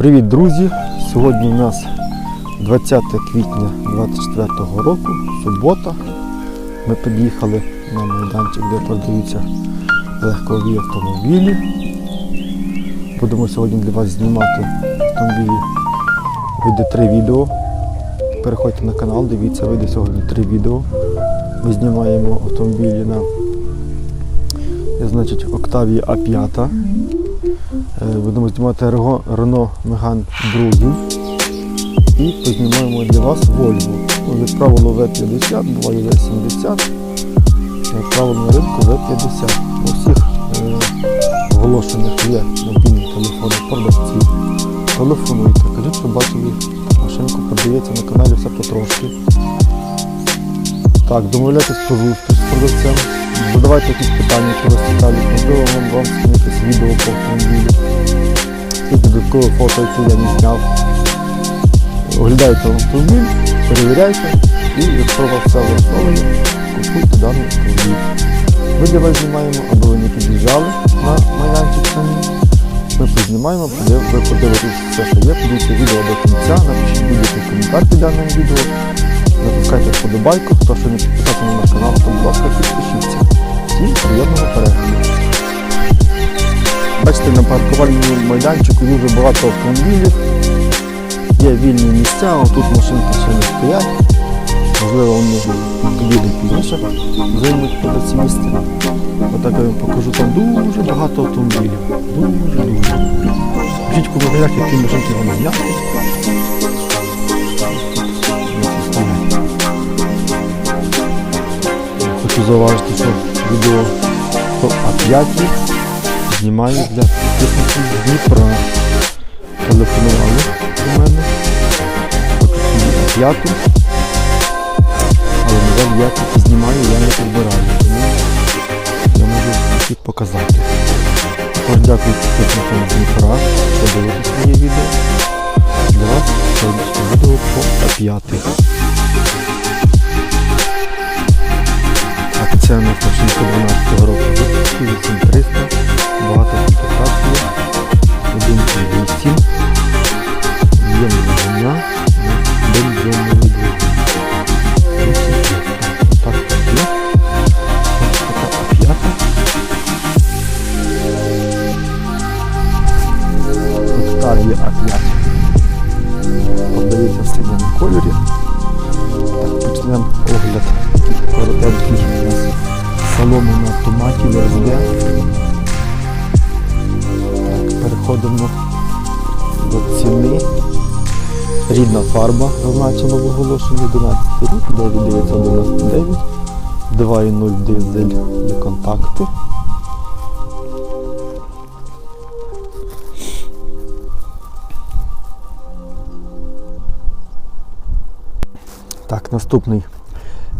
Привіт, друзі! Сьогодні у нас 20 квітня 24 року, субота. Ми під'їхали на майданчик, де продаються легкові автомобілі. Будемо сьогодні для вас знімати автомобілі. Вийде три відео. Переходьте на канал, дивіться, вийде сьогодні три відео. Ми знімаємо автомобілі на значить, Octavia A5. Е, Будемо знімати Renault Megane 2 і познімаємо для вас Volvo. Правило, V50, буває V70. Як правило, на ринку V50. У всіх е, оголошених є мобільні телефони продавців. Телефонуйте, кажіть, що бачили машинку, продається на каналі все потрошки. Так, домовляйтесь про зустріч з продавцем. Задавайте якісь питання, які вас цікавлять, можливо, вам, вам якесь відео по автомобілю. Якісь додаткове фото, яке я не зняв. Оглядайте автомобіль, перевіряйте і якщо вас все влаштовує, купуйте даний автомобіль. Ми для вас знімаємо, аби ви не під'їжджали на майданчик самі. Ми познімаємо, ви подивитесь все, що є, подивіться відео до кінця, напишіть будь-який коментар під даним відео. Натискайте вподобайку, хто ще не підписався на канал, то будь ласка підпишіться. Всім приємного перегляду. Бачите, на паркувальному майданчику дуже багато автомобілів. Є вільні місця, а тут машинки ще не стоять. Можливо, вони підійдуть пізніше, займуть буде це місце. Отак я вам покажу, там дуже багато автомобілів. Дуже дуже. Пишіть в коментарях, які машинки вам зняти. Хочу зауважити, що відео по А5 знімаю для підписників Дніпра. Телефонували до мене. А5. Але на жаль, я тільки знімаю, я не підбираю. Тому я можу всіх показати. Також дякую підписникам Дніпра, що дивитесь моє відео. Для вас сьогоднішнє відео по А5. Акція на початку 12 року випуску 8300, багато комплектацій, 1,8, є надання, бензиновий двигун. Фарба зазначена в оголошенні 11 рік, 9999, 2.0 дизель є контакти. Так, наступний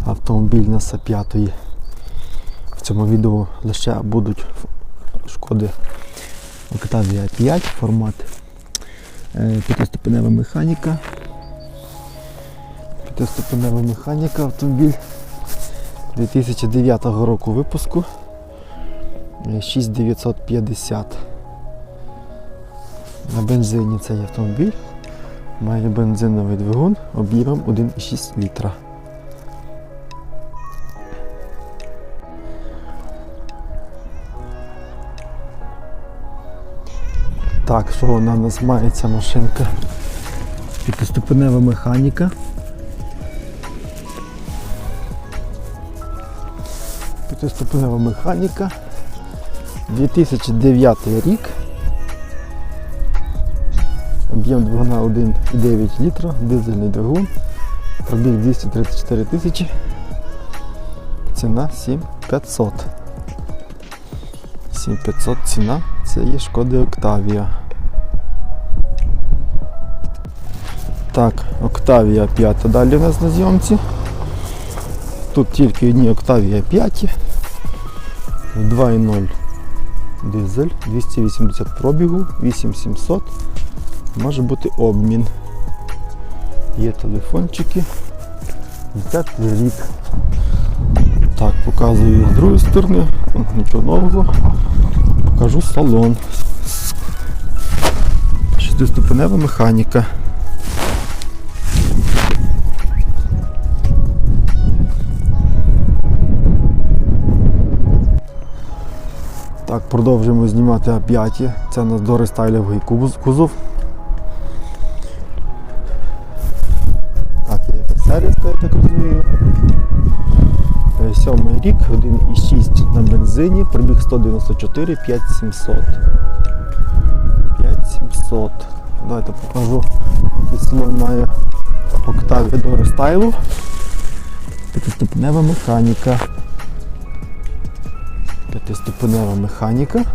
автомобіль на С5. В цьому відео лише будуть шкоди Octavia 5 формат е, п'ятиступенева механіка. П'ятиступенева механіка автомобіль 2009 року випуску. Е, 6950. На бензині цей автомобіль. Має бензиновий двигун об'ємом 1,6 літра. Так, що вона у нас має ця машинка? П'ятиступенева механіка. П'ятиступенева механіка. 2009 рік. Об'єм двигуна 1,9 літра, дизельний двигун. Пробіг 234 тисячі. Ціна 7500. 7500 ціна. Це є шкоди Octavia. Так, Octavia 5 далі у нас на зйомці. Тут тільки одні Octavia 5. 2.0 дизель, 280 пробігу, 8700. Може бути обмін. Є телефончики. 10 рік. Так, показую з другої сторони. Нічого нового. Покажу салон. Шестиступенева механіка. Продовжуємо знімати А5. Це у нас дорестайловий кузов-. Так, є якась сервіска, я так розумію. Е, Сьомий рік, 1,6 на бензині, пробіг 194, 5700. 5700. Давайте покажу, який має октаві до рестайлу. П'ятиступенева механіка. П'ятиступенева механіка.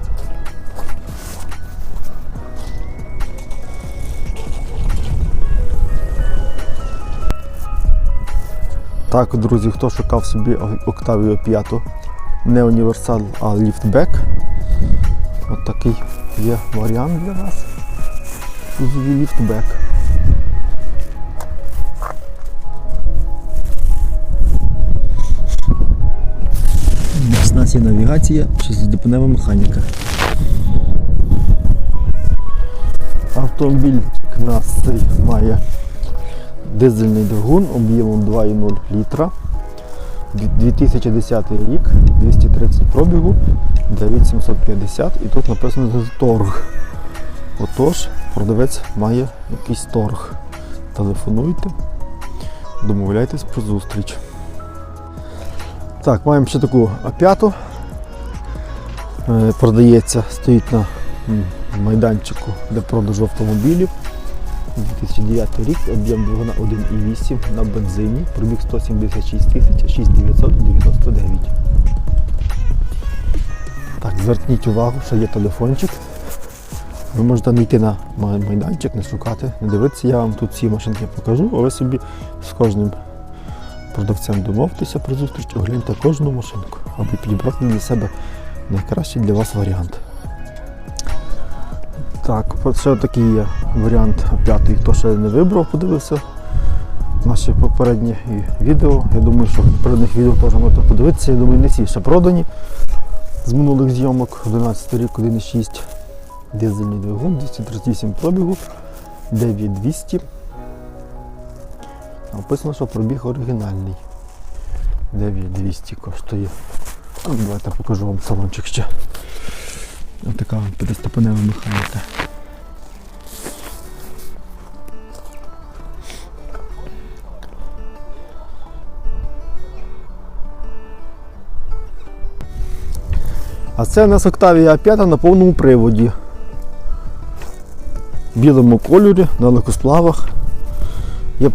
Так, друзі, хто шукав собі Octavia 5, не універсал, а ліфтбек. От є варіант для вас. Ліфтбек. Нас є навігація, шестидупенева механіка. Автомобіль у нас має дизельний двигун об'ємом 2,0 літра. 2010 рік, 230 пробігу, 9750 і тут написано торг. Отож, продавець має якийсь торг. Телефонуйте, домовляйтесь про зустріч. Так, маємо ще таку А5. Е, Продається, стоїть на майданчику для продажу автомобілів. 2009 рік, об'єм двигуна 1,8 на бензині, пробіг 176 тисяч 6999. Так, зверніть увагу, що є телефончик. Ви можете не йти на майданчик, не шукати, не дивитися, я вам тут ці машинки покажу, а ви собі з кожним продавцем домовтеся про зустріч, огляньте кожну машинку, аби підібрати для себе найкращий для вас варіант. Так, ще такий є варіант п'ятий, хто ще не вибрав, подивився наші попередні відео. Я думаю, що попередніх відео теж можете подивитися. Я думаю, не всі ще продані з минулих зйомок. 11 рік, 1,6 дизельний двигун, 238 пробігу, 9200. Написано, що пробіг оригінальний. 9200 коштує. Ну, Давайте покажу вам салончик ще. Ось така п'ятиступенева механіка. А це у нас Octavia 5 на повному приводі. В білому кольорі, на легкосплавах. Є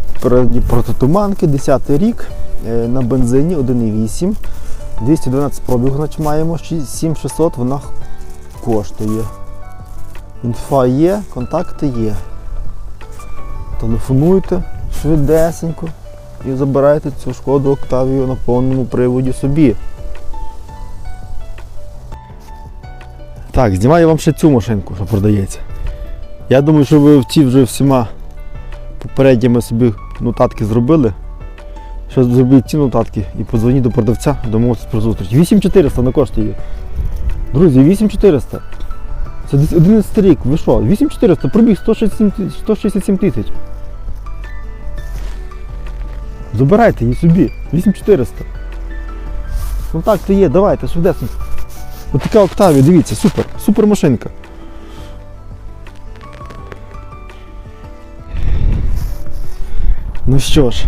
протитуманки, 10 рік, е, на бензині 1,8. 212 пробігу значить, маємо, 7600 вона коштує. Інфа є, контакти є. Телефонуйте швидесенько і забирайте цю шкоду Октавію на повному приводі собі. Так, знімаю вам ще цю машинку, що продається. Я думаю, що ви в ці вже всіма попередніми собі нотатки зробили. Що зробіть ці нотатки і подзвоніть до продавця, домовитися про зустріч. 8400 на коштує. Друзі, 8400. Це 11 рік. Ви що? 8400, пробіг 167 тисяч. Забирайте її собі. 8400. Контакти є, давайте, швидесенько. Ось така Октавія, дивіться, супер, супер машинка. Ну що ж,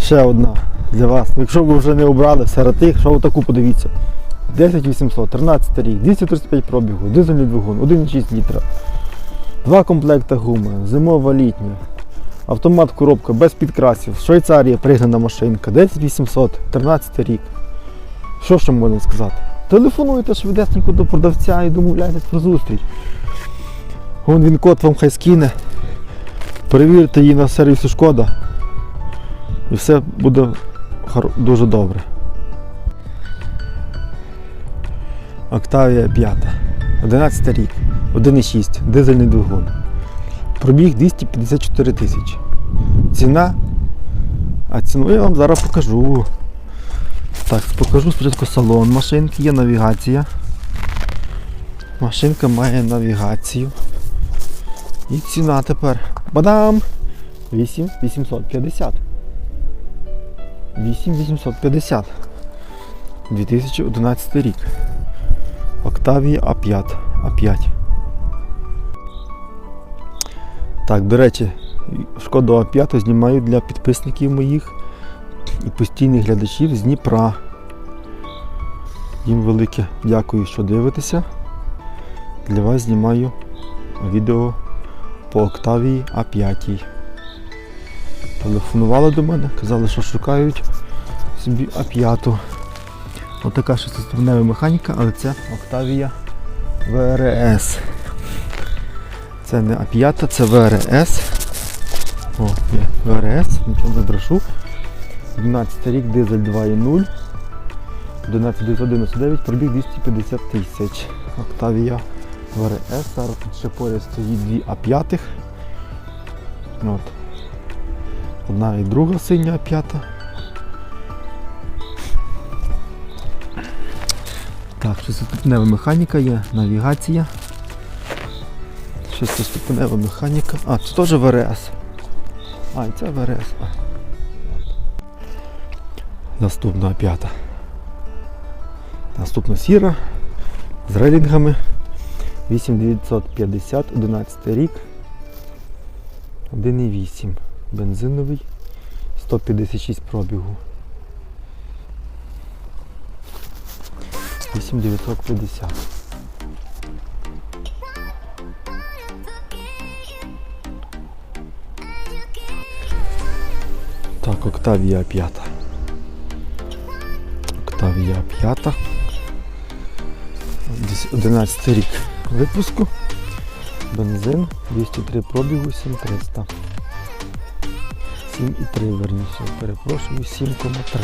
ще одна для вас. Якщо ви вже не обрали серед тих, що отаку подивіться. 10800, 13 рік, 235 пробігу, дизельний двигун, 1,6 літра. Два комплекти гуми, зимова літня. Автомат коробка без підкрасів. Швейцарія пригнана машинка, 10800, 13 рік. Що ще можна сказати? Телефонуйте швидесенько до продавця і домовляйтесь про зустріч. Вон він код вам хай скине. Перевірте її на сервісі шкода. І все буде дуже добре. Октавія 5. 11 рік. 1,6. Дизельний двигун. Пробіг 254 тисячі. Ціна. А ціну я вам зараз покажу. Так, покажу спочатку салон машинки, є навігація. Машинка має навігацію. І ціна тепер. Бадам! 8850. 8850. 2011 рік. Octavia A5. A5. Так, до речі, шкоду А5 знімаю для підписників моїх і постійних глядачів з Дніпра. Їм велике дякую, що дивитеся. Для вас знімаю відео по Октавії А5. Телефонували до мене, казали, що шукають собі А5. Отака шестиступнева механіка, але це Octavia VRS. Це не А5, це VRS. О, є VRS, нічого не брешу. 12 рік, дизель 2.0. 11999, пробіг 250 тисяч. Octavia VRS. Зараз тут ще поряд стоїть дві А5. От. Одна і друга синя А5. Так, шестиступнева механіка є, навігація. Шестиступнева механіка. А, це теж ВРС. А, і це ВРС. А. Наступна п'ята. Наступна сіра з рейлінгами 8950, 11 рік. 1,8. Бензиновий. 156 пробігу. 8950. Так, Октавія 5. Октавія 5. Десь 11 рік випуску. Бензин 203 пробігу 7300. 7,3 верніше, перепрошую, 7,3.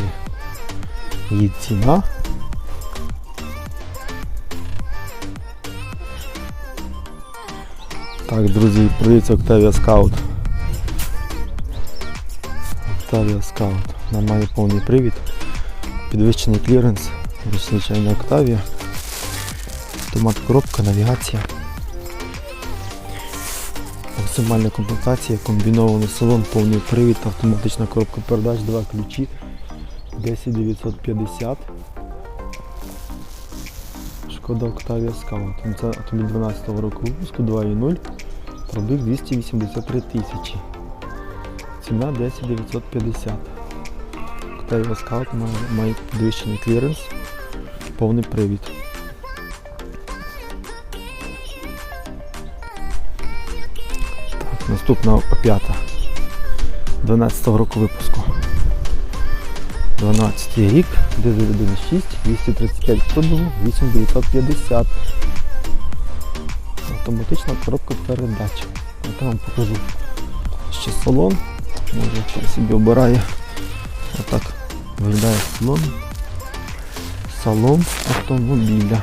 Її ціна. Так, друзі, продається Octavia Scout. Octavia Scout. Вона має повний привід, підвищений кліренс, звичайна Octavia, автомат коробка, навігація. Максимальна комплектація, комбінований салон, повний привід, автоматична коробка передач, два ключі, 10950. Шкода Octavia Scout. Ну, Це автомобіль 12 року випуску 2.0. Пробіг 283 тисячі. Ціна 10950. Octavia має, має підвищений кліренс, повний привід. Наступна п'ята. 12-го року випуску. 12 рік, дизель 1.6, 235 пробігу, 8950. Автоматична коробка передач. Я вам покажу ще салон. Може хтось собі обирає. Отак виглядає салон. Салон автомобіля.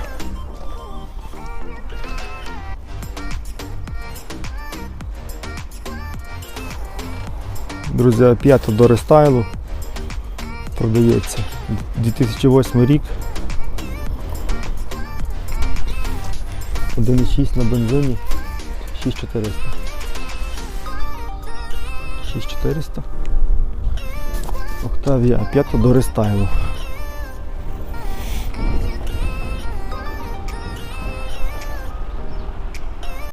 Друзі, 5 до рестайлу продається. 2008 рік. 1,6 на бензині 6400. 6400. Октавія 5 до рестайлу.